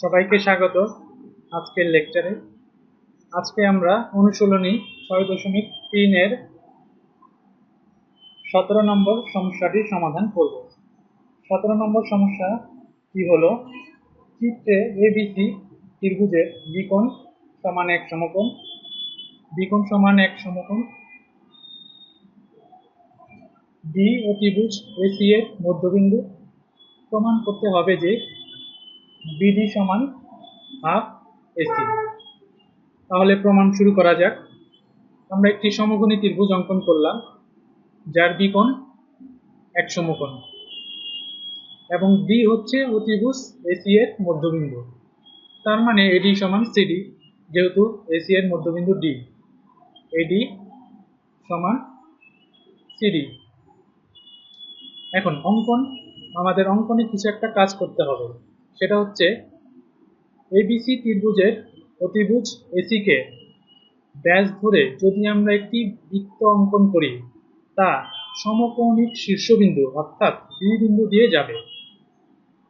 সবাইকে স্বাগত আজকের লেকচারে। আজকে আমরা অনুশীলনী ছয় দশমিক তিনের সতেরো নম্বর সমস্যাটির সমাধান করব। সতেরো নম্বর সমস্যা কি হলো? চিত্রে এবিসি ত্রিভুজের বিকোণ সমান এক সমকোণ, বিকোণ সমান এক সমকোণ ডি ও ত্রিভুজ এসি এর মধ্যবিন্দু। প্রমাণ করতে হবে যে বিডি সমান হাফ এসি তাহলে প্রমাণ শুরু করা যাক। আমরা একটি সমকোণী ত্রিভুজ অঙ্কন করলাম, যার বিকোণ এক সমকোণ। এবং ডি হচ্ছে অতিভুজ এসি এর মধ্যবিন্দু। তার মানে এডি সমান সিডি যেহেতু এসি এর মধ্যবিন্দু ডি এডি সমান সিডি এখন অঙ্কন, আমাদের অঙ্কনে কিছু একটা কাজ করতে হবে। সেটা হচ্ছে এবিসি ত্রিভুজের অতিভুজ এসিকে ব্যাস ধরে যদি আমরা একটি বৃত্ত অঙ্কন করি, তা সমকৌণিক শীর্ষবিন্দু অর্থাৎ বি বিন্দু দিয়ে যাবে।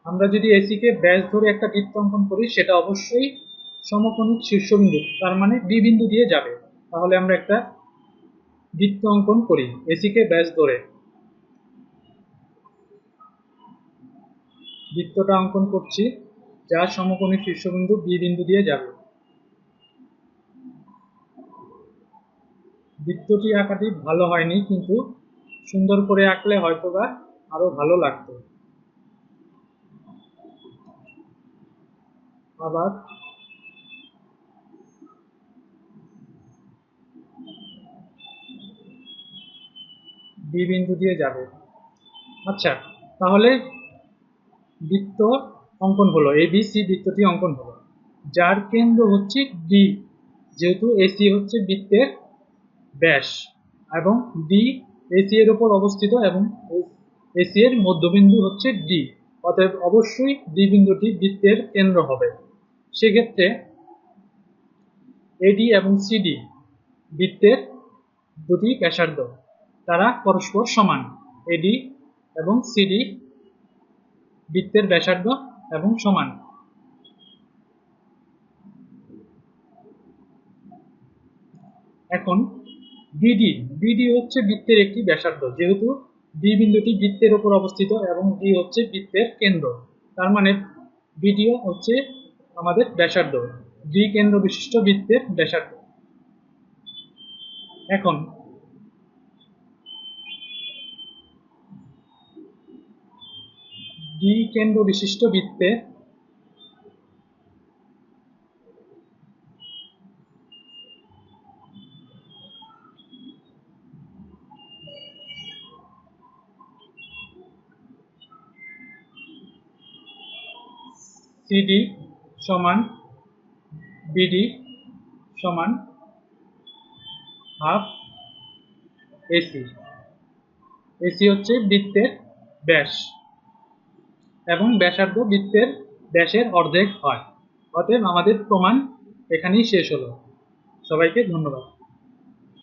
আমরা যদি এসিকে ব্যাস ধরে একটা বৃত্ত অঙ্কন করি, সেটা অবশ্যই সমকৌণিক শীর্ষবিন্দু, তার মানে বি বিন্দু দিয়ে যাবে। তাহলে আমরা একটা বৃত্ত অঙ্কন করি এসিকে ব্যাস ধরে। বৃত্তটা অঙ্কন করছি, যার সমকোণী শীর্ষবিন্দু বি বিন্দু দিয়ে যাবে। বৃত্তটি আঁকাটি ভালো হয়নি, কিন্তু সুন্দর করে আঁকলে হয়তোবা আরও ভালো লাগতো। আবার বি বিন্দু দিয়ে যাবে। আচ্ছা তাহলে বৃত্ত অঙ্কন হলো এ বি সি বৃত্তটি অঙ্কন হলো যার কেন্দ্র হচ্ছে ডি যেহেতু এসি হচ্ছে বৃত্তের ব্যাস এবং ডি এসি এর উপর অবস্থিত এবং এসি এর মধ্যবিন্দু হচ্ছে ডি অতএব অবশ্যই ডি বিন্দুটি বৃত্তের কেন্দ্র হবে। সেক্ষেত্রে এডি এবং সিডি বৃত্তের দুটি ব্যাসার্ধ, তারা পরস্পর সমান। এডি এবং সিডি বৃত্তের ব্যাসার্ধ এবং সমান। এখন বিডি বিডি হচ্ছে বৃত্তের একটি ব্যাসার্ধ, যেহেতু বি বিন্দুটি বৃত্তের উপর অবস্থিত এবং ডি হচ্ছে বৃত্তের কেন্দ্র। তার মানে বিডিও হচ্ছে আমাদের ব্যাসার্ধ ডি কেন্দ্র বিশিষ্ট বৃত্তের ব্যাসার্ধ। এখন ডি কেন্দ্র বিশিষ্ট বৃত্তে সিডি সমান বিডি সমান হাফ এসি। এসি হচ্ছে বৃত্তের ব্যাস। এবং ব্যাসার্ধ বৃত্তের ব্যাসের অর্ধেক হয়। অতএব আমাদের প্রমাণ এখানেই শেষ হলো। সবাইকে ধন্যবাদ।